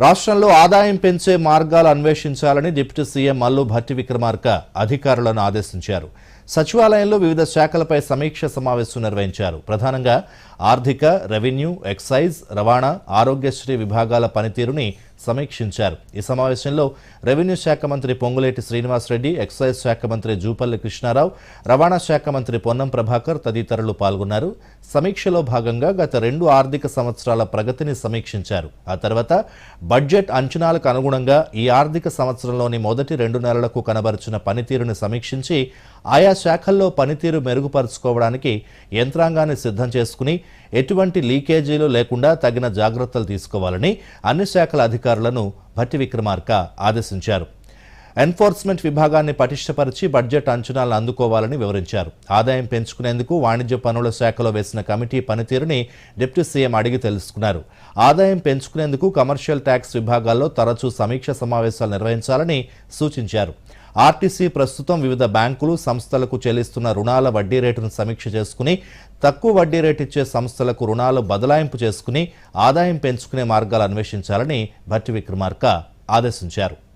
రాష్ట్రంలో ఆదాయం పెంచే మార్గాలు అన్వేషించాలని డిప్యూటీ సీఎం మల్లు భట్టి విక్రమార్క అధికారులను ఆదేశించారు. సచివాలయంలో వివిధ శాఖలపై సమీక్ష సమావేశం నిర్వహించారు. ప్రధానంగా ఆర్థిక రెవెన్యూ ఎక్సైజ్ రవాణా ఆరోగ్యశ్రీ విభాగాల పనితీరుని సమీక్షించారు. ఈ సమావేశంలో రెవెన్యూ శాఖ మంత్రి పొంగులేటి శ్రీనివాసరెడ్డి ఎక్సైజ్ శాఖ మంత్రి జూపల్లి కృష్ణారావు రవాణా శాఖ మంత్రి పొన్నం ప్రభాకర్ తదితరులు పాల్గొన్నారు. సమీక్షలో భాగంగా గత రెండు ఆర్థిక సంవత్సరాల ప్రగతిని సమీక్షించారు. ఆ తర్వాత బడ్జెట్ అంచనాలకు అనుగుణంగా ఈ ఆర్థిక సంవత్సరంలోని మొదటి రెండు నెలలకు కనబరిచిన పనితీరుని సమీక్షించి ఆయా శాఖల్లో పనితీరు మెరుగుపరుచుకోవడానికి యంత్రాంగాన్ని సిద్ధం చేసుకుని ఎటువంటి లీకేజీలు లేకుండా తగిన జాగ్రత్తలు తీసుకోవాలని అన్ని శాఖల అధికారులను భట్టి విక్రమార్క ఆదేశించారు. ఎన్ఫోర్స్మెంట్ విభాగాన్ని పటిష్టపరిచి బడ్జెట్ అంచనాలను అందుకోవాలని వివరించారు. ఆదాయం పెంచుకునేందుకు వాణిజ్య పనుల శాఖలో వేసిన కమిటీ పనితీరుని డిప్యూటీ సీఎం అడిగి తెలుసుకున్నారు. ఆదాయం పెంచుకునేందుకు కమర్షియల్ ట్యాక్స్ విభాగాల్లో తరచూ సమీక్ష సమావేశాలు నిర్వహించాలని సూచించారు. ఆర్టీసీ ప్రస్తుతం వివిధ బ్యాంకులు సంస్థలకు చెల్లిస్తున్న రుణాల వడ్డీ రేటును సమీక్ష చేసుకుని తక్కువ వడ్డీ రేటు ఇచ్చే సంస్థలకు రుణాలు బదలాయింపు చేసుకుని ఆదాయం పెంచుకునే మార్గాలు అన్వేషించాలని భట్టి విక్రమార్క ఆదేశించారు.